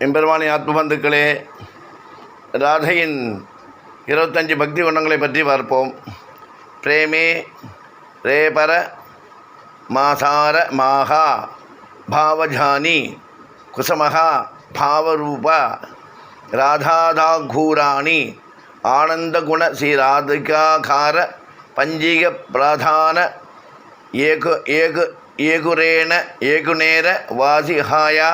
எம்பெருமானி ஆத்மபந்துக்களே ராதையின் இருபத்தஞ்சு பக்தி குணங்களை பற்றி பார்ப்போம். பிரேமே ரேபர மாசார மாகா பாவஜானி குசமகா பாவரூப ராதாதாகூராணி ஆனந்தகுண ஸ்ரீ ராதிகாகார பஞ்சீக பிரதான ஏகு ஏகு ஏகுரேண ஏகுநேர வாசிஹாயா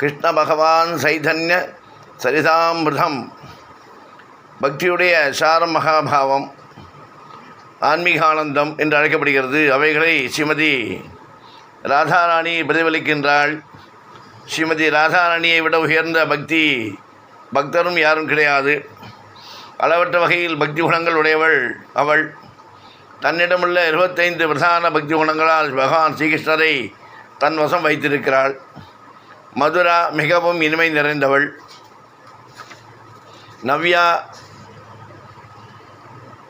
கிருஷ்ண பகவான் சைதன்ய சரிதாமிருதம். பக்தியுடைய சாரம் மகாபாவம் ஆன்மீகானந்தம் என்று அழைக்கப்படுகிறது. அவைகளை ஸ்ரீமதி ராதாராணி பிரதிபலிக்கின்றாள். ஸ்ரீமதி ராதாராணியை விட உயர்ந்த பக்தி பக்தரும் யாரும் கிடையாது. அளவற்ற வகையில் பக்தி குணங்கள் உடையவள் அவள். தன்னிடமுள்ள இருபத்தைந்து பிரதான பக்தி குணங்களால் பகவான் ஸ்ரீகிருஷ்ணரை தன் வசம் வைத்திருக்கிறாள். மதுரா மிகவும் இனிமை நிறைந்தவள். நவ்யா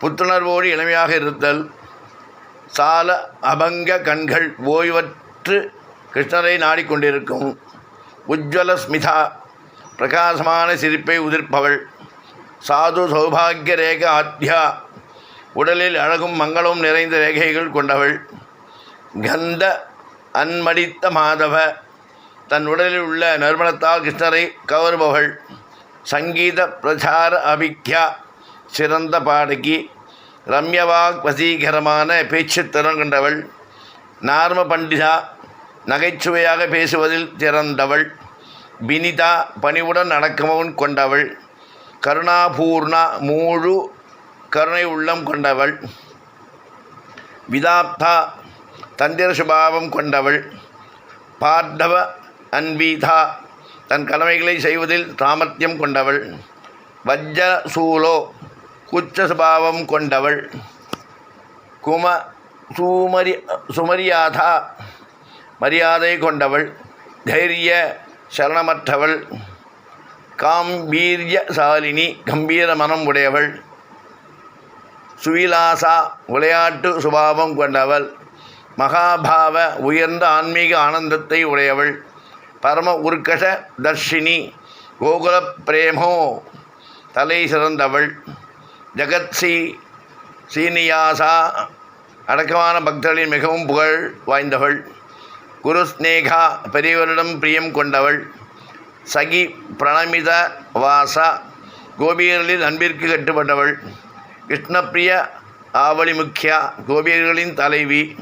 புத்துணர்வோடு இளமையாக இருத்தல். சால அபங்க கண்கள் ஓய்வற்று கிருஷ்ணரை நாடிக்கொண்டிருக்கும். உஜ்வல ஸ்மிதா பிரகாசமான சிரிப்பை உதிர்ப்பவள். சாது சௌபாகிய ரேக ஆத்யா உடலில் அழகும் மங்களும் நிறைந்த ரேகைகள் கொண்டவள். கந்த அன்மடித்த மாதவ தன் உடலில் உள்ள நறுமணத்தால் கிருஷ்ணரை கவருபவள். சங்கீத பிரச்சார அபிக்யா சிறந்த பாடகி. ரம்யவாக் வசீகரமான பேச்சுத்திறன் கொண்டவள். நார்ம பண்டிதா நகைச்சுவையாக பேசுவதில் திறந்தவள். வினிதா பணிவுடன் அடக்கமும் கொண்டவள். கருணாபூர்ணா மூழு கருணை உள்ளம் கொண்டவள். விதாப்தா தந்திர சுபாவம் கொண்டவள். பார்டவ அன்வீதா. தன் கடமைகளை செய்வதில் சாமர்த்தியம் கொண்டவள். வஜ்ஜ சூலோ குச்ச சுபாவம் கொண்டவள். கும சூமரி சுமரியாதா மரியாதை கொண்டவள். தைரிய சரணமற்றவள். காம்பீரியசாலினி கம்பீர மனம் உடையவள். சுவிலாசா விளையாட்டு சுபாவம் கொண்டவள். மகாபாவ உயர்ந்த ஆன்மீக ஆனந்தத்தை உடையவள். பரம உர்கஷ தர்ஷினி கோகுல பிரேமோ. தலை சிறந்தவள். ஜகத்சி சீனியாசா. அடக்கமான பக்தர்களின் மிகவும் புகழ் வாய்ந்தவள். குரு ஸ்னேகா பெரியவரிடம் பிரியம் கொண்டவள். சகி பிரணமித வாசா. கோபியர்களின் அன்பிற்கு கட்டுப்பட்டவள். கிருஷ்ணப்பிரிய ஆவலி முக்கியா கோபியர்களின் தலைவி.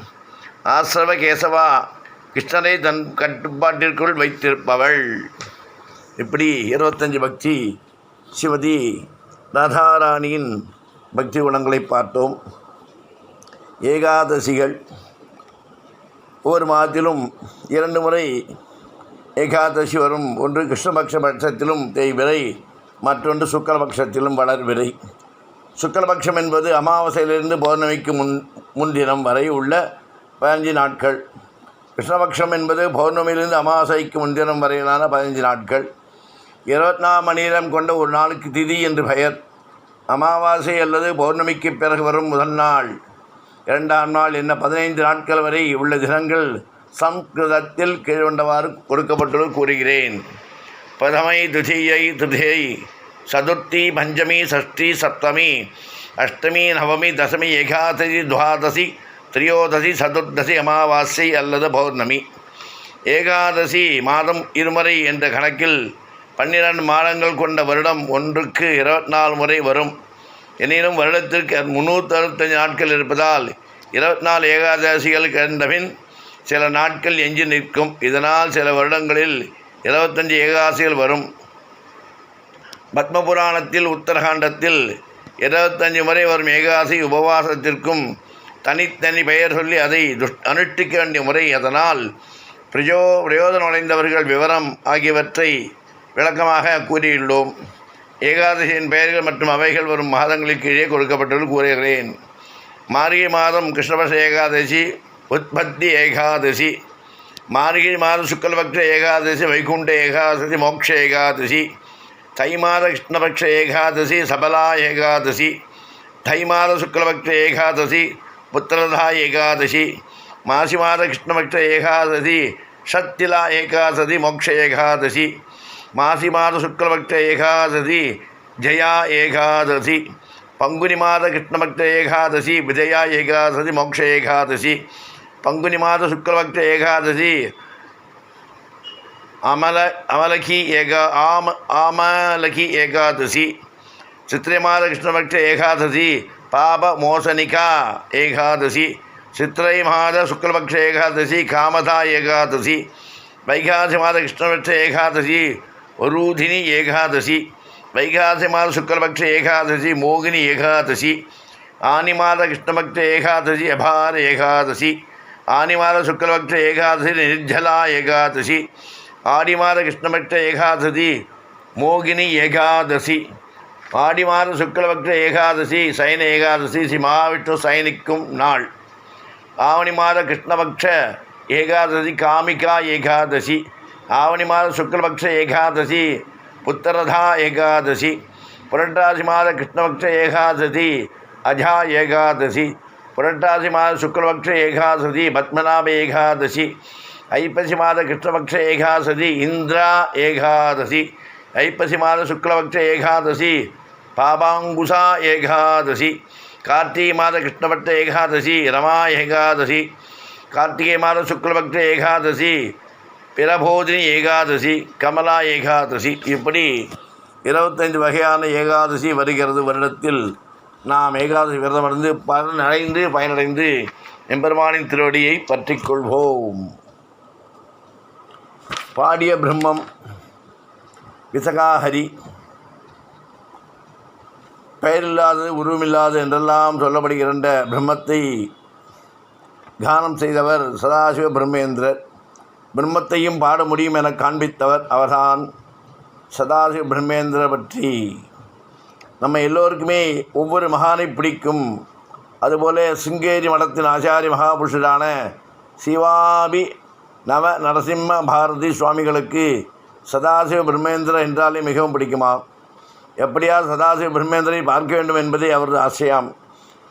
ஆசிரவ கேசவா கிருஷ்ணரை தன் கட்டுப்பாட்டிற்குள் வைத்திருப்பவள். இப்படி இருபத்தஞ்சி பக்தி சிவதி ராதாராணியின் பக்தி குணங்களை பார்த்தோம். ஏகாதசிகள். ஒவ்வொரு மாதத்திலும் இரண்டு முறை ஏகாதசி வரும். ஒன்று கிருஷ்ணபக்ஷ பட்சத்திலும் தேய்விரை மற்றொன்று சுக்கலபக்ஷத்திலும் வளர்விரை சுக்கலபக்ஷம் என்பது அமாவாசையிலிருந்து பௌர்ணமிக்கு முன் முன்தினம் வரை உள்ள பதினஞ்சு நாட்கள். கிருஷ்ணபக்ஷம் என்பது பௌர்ணமியிலிருந்து அமாவாசைக்கு முன்தினம் வரையிலான பதினஞ்சு நாட்கள். இருபத்தி நாலு மணி நேரம் கொண்ட ஒரு நாளுக்கு திதி என்று பெயர். அமாவாசை அல்லது பௌர்ணமிக்கு பிறகு வரும் முதல் நாள். இரண்டாம் நாள் என்ன பதினைந்து நாட்கள் வரை உள்ள தினங்கள் சம்ஸ்கிருதத்தில் கீழ்கொண்டவாறு கொடுக்கப்பட்டுள்ளது கூறுகிறேன். பிரதமை துதியை துதியை சதுர்த்தி பஞ்சமி ஷஷ்டி சப்தமி அஷ்டமி நவமி தசமி ஏகாதசி துவாதசி திரியோதசி சதுர்தசி அமாவாசை அல்லது பௌர்ணமி. ஏகாதசி மாதம் இருமுறை என்ற கணக்கில் பன்னிரண்டு மாதங்கள் கொண்ட வருடம் ஒன்றுக்கு இருபத்தி நாலு முறை வரும். எனினும் வருடத்திற்கு முந்நூற்றி அறுபத்தஞ்சு நாட்கள் இருப்பதால் இருபத்தி நாலு ஏகாதசிகள் கண்டபின் சில நாட்கள் எஞ்சி நிற்கும். இதனால் சில வருடங்களில் இருபத்தஞ்சு ஏகாதசிகள் வரும். பத்மபுராணத்தில் உத்தரகாண்டத்தில் இருபத்தஞ்சு முறை வரும் ஏகாசி உபவாசத்திற்கும் தனித்தனி பெயர் சொல்லி அதை துஷ் அனுஷ்டிக்க வேண்டிய முறை அதனால் பிரயோ பிரயோஜனம் அடைந்தவர்கள் விவரம் ஆகியவற்றை விளக்கமாக கூறியுள்ளோம். ஏகாதசியின் பெயர்கள் மற்றும் அவைகள் வரும் மாதங்களுக்கு கீழே கொடுக்கப்பட்டுள்ள கூறுகிறேன். மார்கழி மாதம் கிருஷ்ணபக்ஷ ஏகாதசி உற்பத்தி ஏகாதசி மார்கழி மாதம் சுக்லபக்ஷ ஏகாதசி வைகுண்ட ஏகாதசி மோக்ஷ ஏகாதசி தை மாத கிருஷ்ணபக்ஷ ஏகாதசி சபலா ஏகாதசி தை மாத சுக்லபக்ஷ ஏகாதசி புத்திரதா ஏகாதசி மாசி மாத கிருஷ்ணபக்ஷ ஏகாதசி ஷத்திலா ஏகாதசி மோக்ஷ ஏகாதசி மாசி மாத சுக்லபக்த ஏகாதசி ஜெயா ஏகாதசி பங்குனி மாத கிருஷ்ணபக்த ஏகாதசி விஜயா ஏகாதசி மோக்ஷ ஏகாதசி பங்குனி மாத சுக்லபக்த ஏகாதசி அமல அமலகி ஏகா ஆம ஆமலகி ஏகாதசி சித்திரை மாத கிருஷ்ணபக்ஷ ஏகாதசி பாப மோசனிகா ஏகாதசி சித்திரை மாத சுக்லபக்ஷ ஏகாதசி காமதா ஏகாதசி வைகாசி மாத கிருஷ்ணபக்ஷ ஏகாதசி வரூதினி ஏகாதசி வைகாசி மாத சுக்லபக்ஷ ஏகாதசி மோகினி ஏகாதசி ஆனி மாத கிருஷ்ணபக்ஷ ஏகாதசி ஆடி மாதம் கிருஷ்ணபக்ஷ ஏகாதசி சுக்லபக்ஷ ஏகாதசி சைன ஏகாதசி ஸ்ரீ மகாவிஷ்ணு சைனிக்கும் நாள். ஆவணி மாத கிருஷ்ணபக்ஷ ஏகாதசி காமிகா ஏகாதசி. ஆவணி மாத சுக்லபக்ஷ ஏகாதசி புத்தரதா ஏகாதசி. புரட்டாசி மாத கிருஷ்ணபக்ஷ ஏகாதசி அஜா ஏகாதசி. புரட்டாசி மாத சுக்லபக்ஷ ஏகாதசி பத்மநாப ஏகாதசி. ஐப்பசி மாத கிருஷ்ணபக்ஷ ஏகாதசி இந்திரா ஏகாதசி. ஐப்பசி மாத சுக்லபக்ஷ ஏகாதசி பாபாங்குசா ஏகாதசி. கார்த்திகை மாத கிருஷ்ணபக்த ஏகாதசி ரமா ஏகாதசி கார்த்திகை மாத சுக்லபக்த ஏகாதசி பிரபோதினி ஏகாதசி கமலா ஏகாதசி. இப்படி இருபத்தைந்து வகையான ஏகாதசி வருகிறது வருடத்தில். நாம் ஏகாதசி விரதம் அடைந்து பலனடைந்து பயனடைந்து எம்பெருமானின் திருவடியை பற்றிக் கொள்வோம். பாடிய பிரம்மம் விசகாஹரி. பெயரில்லாதது உருவமில்லாது என்றெல்லாம் சொல்லப்படுகின்ற பிரம்மத்தை தியானம் செய்தவர் சதாசிவ பிரம்மேந்திரர். பிரம்மத்தையும் பாட முடியும் என காண்பித்தவர் அவர்தான் சதாசிவ பிரம்மேந்திரர் பற்றி. நம்ம எல்லோருக்குமே ஒவ்வொரு மகானை பிடிக்கும். அதுபோல சிங்கேரி மடத்தின் ஆச்சாரிய மகாபுருஷரான சிவாபி நவ நரசிம்ம பாரதி சுவாமிகளுக்கு சதாசிவ பிரம்மேந்திர என்றாலே மிகவும் பிடிக்குமா எப்படியாவது சதாசிவ பிரம்மேந்திரனை பார்க்க வேண்டும் என்பதே அவரது ஆசையாம்.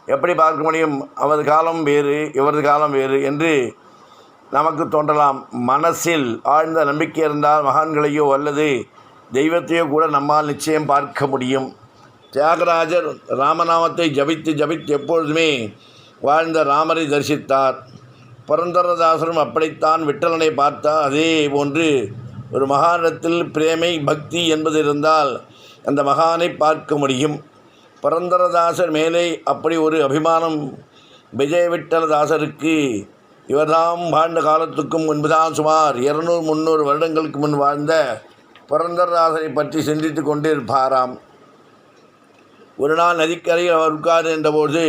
எப்படி பார்க்க முடியும்? அவரது காலம் வேறு இவரது காலம் வேறு என்று நமக்கு தோன்றலாம். மனசில் ஆழ்ந்த நம்பிக்கை இருந்தால் மகான்களையோ அல்லது தெய்வத்தையோ கூட நம்மால் நிச்சயம் பார்க்க முடியும். தியாகராஜர் ராமநாமத்தை ஜபித்து ஜபித்து எப்பொழுதுமே வாழ்ந்த ராமரை தரிசித்தார். புரந்தரதாசரும் அப்படித்தான் விட்டலனை பார்த்தார். அதே போன்று ஒரு மகானிடத்தில் பிரேமை பக்தி என்பது இருந்தால் அந்த மகானை பார்க்க முடியும். புரந்தரதாசர் மேலே அப்படி ஒரு அபிமானம் விஜய விட்டலதாசருக்கு இவர்தாம் வாழ்ந்த காலத்துக்கும் முன்புதான் சுமார் இருநூறு முந்நூறு வருடங்களுக்கு முன் வாழ்ந்த புரந்தரதாசரை பற்றி சிந்தித்து கொண்டிருப்பாராம். ஒரு நாள் நதிக்கரையில் அவர் உட்கார்ந்து என்றபோது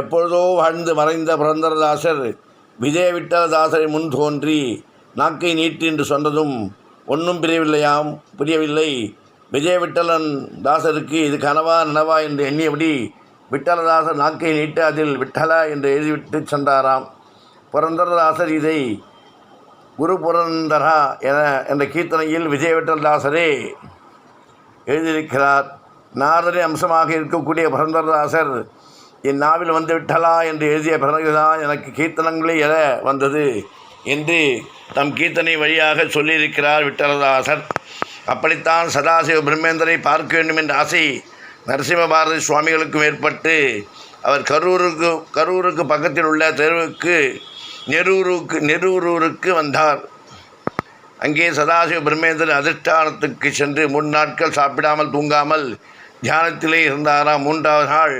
எப்பொழுதோ வாழ்ந்து மறைந்த புரந்தரதாசர் விஜய விட்டலதாசரை முன் தோன்றி நாக்கை நீட்டு என்று சொன்னதும் ஒன்றும் புரியவில்லையாம் புரியவில்லை. விஜய விட்டலன் தாசருக்கு இது கனவா நனவா என்று எண்ணியபடி விட்டலதாசர் நாக்கை நீட்டு அதில் விட்டலா என்று எழுதிவிட்டு சென்றாராம். புரந்தரதாசர் இதை குரு புரந்தரா என என்ற கீர்த்தனையில் விஜய விட்டலதாசரே எழுதியிருக்கிறார். நாரதனை அம்சமாக இருக்கக்கூடிய புரந்தரதாசர் என் நாவில் வந்து விட்டலா என்று எழுதிய பிறகுதான் எனக்கு கீர்த்தனங்களே எழ வந்தது என்று தம் கீர்த்தனை வழியாக சொல்லியிருக்கிறார் விட்டலதாசர். அப்படித்தான் சதாசிவ பிரம்மேந்திரை பார்க்க வேண்டும் என்ற ஆசை நரசிம்ம பாரதி சுவாமிகளுக்கும் ஏற்பட்டு அவர் கரூருக்கு கரூருக்கு பக்கத்தில் உள்ள தெருவுக்கு நெரூருக்கு நெரூரூருக்கு வந்தார். அங்கே சதாசிவ பிரம்மேந்திரன் அதிஷ்டானத்துக்கு சென்று மூன்று நாட்கள் சாப்பிடாமல் தூங்காமல் தியானத்திலே இருந்தாராம். மூன்றாவது நாள்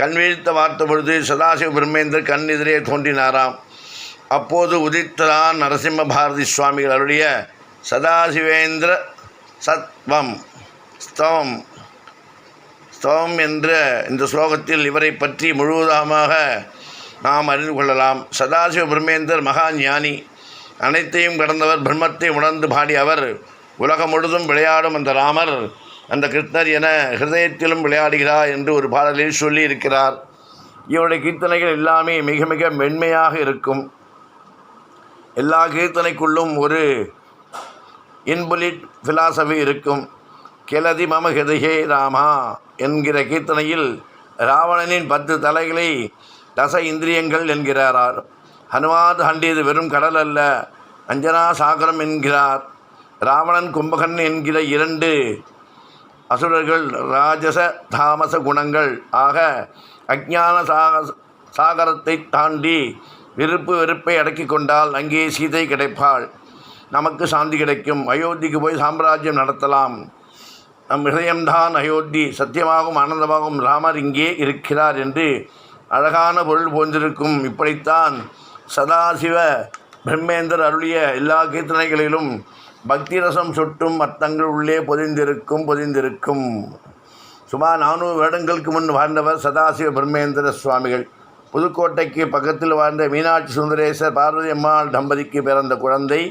கண் வார்த்த பார்த்த பொழுது சதாசிவ பிரம்மேந்திரர் கண் எதிரே தோன்றினாராம். அப்போது உதித்ததான் நரசிம்ம பாரதி சுவாமிகள் அவருடைய சதாசிவேந்திர சத்வம் ஸ்தவம். ஸ்தவம் என்ற இந்த ஸ்லோகத்தில் இவரை பற்றி முழுவதமாக நாம் அறிந்து கொள்ளலாம். சதாசிவ பிரம்மேந்தர் மகா ஞானி. அனைத்தையும் கடந்தவர் பிரம்மத்தை உணர்ந்து பாடிய அவர் உலகம் முழுதும் விளையாடும் அந்த ராமர் அந்த கிருஷ்ணர் என ஹிருதயத்திலும் விளையாடுகிறார் என்று ஒரு பாடலில் சொல்லி இருக்கிறார் இவருடைய கீர்த்தனைகள் எல்லாமே மிக மிக மென்மையாக இருக்கும். எல்லா கீர்த்தனைக்குள்ளும் ஒரு இன்புலிட் ஃபிலாசபி இருக்கும். கிளதி மம ராமா என்கிற கீர்த்தனையில் ராவணனின் பத்து தலைகளை தச இந்திரியங்கள் என்கிறாரார். ஹனுமாத் ஹண்டியது வெறும் கடல் அல்ல அஞ்சனா சாகரம் என்கிறார். ராவணன் கும்பகன் என்கிற இரண்டு அசுரர்கள் ராஜச தாமச குணங்கள் ஆக அஜான சாக சாகரத்தை தாண்டி விருப்பு வெறுப்பை அடக்கிக் கொண்டால் அங்கே சீதை கிடைப்பாள். நமக்கு சாந்தி கிடைக்கும். அயோத்திக்கு போய் சாம்ராஜ்யம் நடத்தலாம். நம் இதயம்தான் அயோத்தி. சத்தியமாகவும் ஆனந்தமாகவும் ராமர் இங்கே இருக்கிறார் என்று அழகான பொருள் போன்றிருக்கும் இப்படித்தான் சதாசிவ பிரம்மேந்தர் அருளிய எல்லா கீர்த்தனைகளிலும் பக்தி ரசம் சொட்டும் அர்த்தங்கள் உள்ளே பொதிந்திருக்கும் பொதிந்திருக்கும். சுமார் நானூறு வருடங்களுக்கு முன் வாழ்ந்தவர் சதாசிவ பிரம்மேந்திர சுவாமிகள். புதுக்கோட்டைக்கு பக்கத்தில் வாழ்ந்த மீனாட்சி சுந்தரேசர் பார்வதி அம்மாள் தம்பதிக்கு பிறந்த குழந்தை.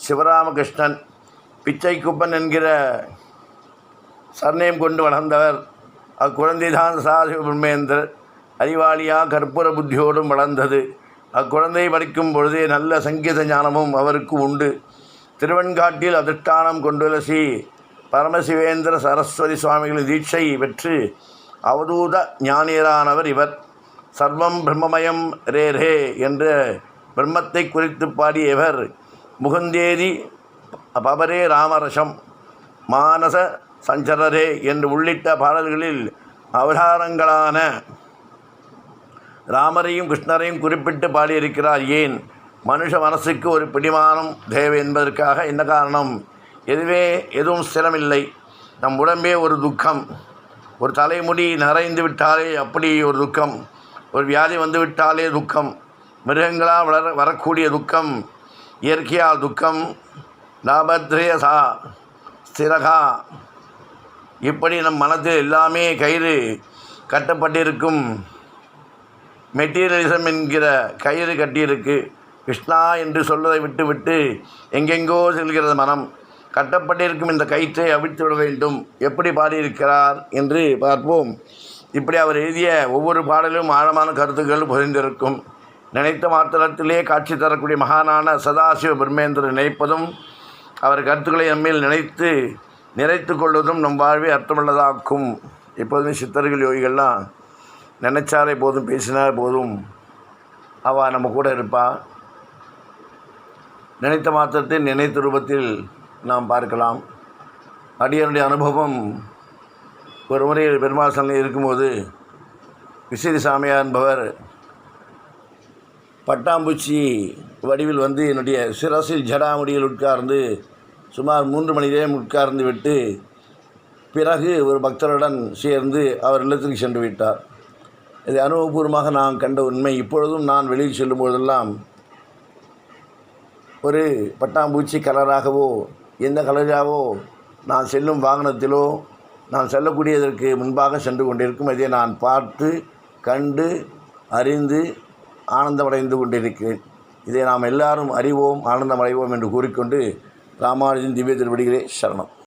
சிவராமகிருஷ்ணன் பிச்சைக்குப்பன் என்கிற சர்நேம் கொண்டு வளர்ந்தவர் அக்குழந்தைதான் சதாசிவ அறிவாளியாக கற்பூர புத்தியோடும் வளர்ந்தது. அக்குழந்தை படிக்கும் பொழுதே நல்ல சங்கீத ஞானமும் அவருக்கு உண்டு. திருவெண்காட்டில் அதிஷ்டானம் கொண்டுலசி பரமசிவேந்திர சரஸ்வதி சுவாமிகளின் தீட்சை பெற்று அவதூத ஞானியரானவர் இவர். சர்வம் பிரம்மமயம் ரே ரே என்ற பிரம்மத்தை குறித்து பாடிய இவர். முகுந்தேதி பபரே ராமரசம் மானச சஞ்சரரே என்று உள்ளிட்ட பாடல்களில் அவதாரங்களான ராமரையும் கிருஷ்ணரையும் குறிப்பிட்டு பாடியிருக்கிறார். ஏன்? மனுஷ மனசுக்கு ஒரு பிடிமானம் தேவை என்பதற்காக என்ன காரணம்? எதுவே எதுவும் ஸ்திரமில்லை நம் உடம்பே ஒரு துக்கம். ஒரு தலைமுடி நரைந்து விட்டாலே அப்படி ஒரு துக்கம். ஒரு வியாதி வந்து விட்டாலே துக்கம். மிருகங்களால் வளர வரக்கூடிய துக்கம். இயற்கையால் துக்கம் லாபத்ரேயசா ஸ்திரகா இப்படி நம் மனத்தில் எல்லாமே கயிறு கட்டப்பட்டிருக்கும். மெட்டீரியலிசம் என்கிற கயிறு கட்டியிருக்கு. கிருஷ்ணா என்று சொல்வதை விட்டுவிட்டு எங்கெங்கோ செல்கிறது மனம். கட்டப்பட்டிருக்கும் இந்த கயிற்றை அவிழ்த்து விட வேண்டும். எப்படி பாடியிருக்கிறார் என்று பார்ப்போம். இப்படி அவர் எழுதிய ஒவ்வொரு பாடலும் ஆழமான கருத்துக்கள் புரிந்திருக்கும் நினைத்த மாத்திரத்திலே காட்சி தரக்கூடிய மகானான சதாசிவ பிரம்மேந்திரன் நினைப்பதும் அவர் கருத்துக்களை நம்மில் நினைத்து நிறைத்து கொள்வதும் நம் வாழ்வை அர்த்தமுள்ளதாக்கும். எப்போதுமே சித்தர்கள் யோகிகள்லாம் நினைச்சாலே போதும் பேசினாலே போதும் அவள் நம்ம கூட இருப்பாள் நினைத்த மாத்திரத்தை நினைத்த ரூபத்தில் நாம் பார்க்கலாம். அடியனுடைய அனுபவம் ஒரு முறை பெருமாள் இருக்கும்போது விசிறி சாமியார் என்பவர் பட்டாம்பூச்சி வடிவில் வந்து என்னுடைய சிரசில் ஜடாமுடியில் உட்கார்ந்து சுமார் மூன்று மணி நேரம் உட்கார்ந்து விட்டு பிறகு ஒரு பக்தருடன் சேர்ந்து அவர் இல்லத்திற்கு சென்று விட்டார். இது அனுபவபூர்வமாக நான் கண்ட உண்மை. இப்பொழுதும் நான் வெளியில் செல்லும் போதெல்லாம் ஒரு பட்டாம்பூச்சி கலராகவோ எந்த கலராகவோ நான் செல்லும் வாகனத்திலோ நான் செல்லக்கூடியதற்கு முன்பாக சென்று கொண்டிருக்கும். இதை நான் பார்த்து கண்டு அறிந்து ஆனந்தமடைந்து கொண்டிருக்கிறேன். இதை நாம் எல்லாரும் அறிவோம் ஆனந்தமடைவோம் என்று கூறிக்கொண்டு ராமானுஜன் திவ்ய திருவடிகளே சரணம்.